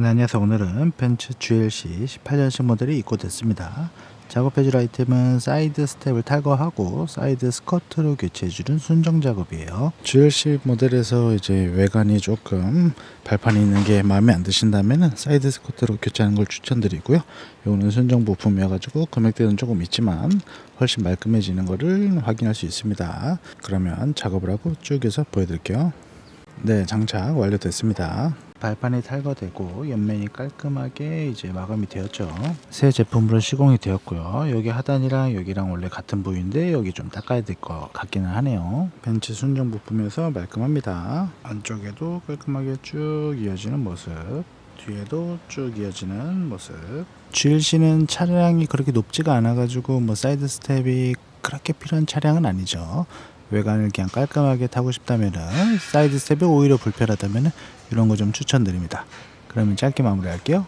네, 안녕하세요. 오늘은 벤츠 GLC 18년식 모델이 입고됐습니다. 작업해줄 아이템은 사이드 스텝을 탈거하고 사이드 스커트로 교체해주는 순정 작업이에요. GLC 모델에서 이제 외관이 조금 발판이 있는 게 마음에 안 드신다면 사이드 스커트로 교체하는 걸 추천드리고요. 이거는 순정 부품이어가지고 금액대는 조금 있지만 훨씬 말끔해지는 거를 확인할 수 있습니다. 그러면 작업을 하고 쭉 해서 보여드릴게요. 네, 장착 완료됐습니다. 발판이 탈거되고 옆면이 깔끔하게 이제 마감이 되었죠. 새 제품으로 시공이 되었고요. 여기 하단이랑 여기랑 원래 같은 부위인데 여기 좀 닦아야 될 것 같기는 하네요. 벤츠 순정 부품에서 말끔합니다. 안쪽에도 깔끔하게 쭉 이어지는 모습. 뒤에도 쭉 이어지는 모습. GLC는 차량이 그렇게 높지가 않아가지고 뭐 사이드 스텝이 그렇게 필요한 차량은 아니죠. 외관을 그냥 깔끔하게 타고 싶다면은 사이드 스텝이 오히려 불편하다면은 이런 거 좀 추천드립니다. 그러면 짧게 마무리할게요.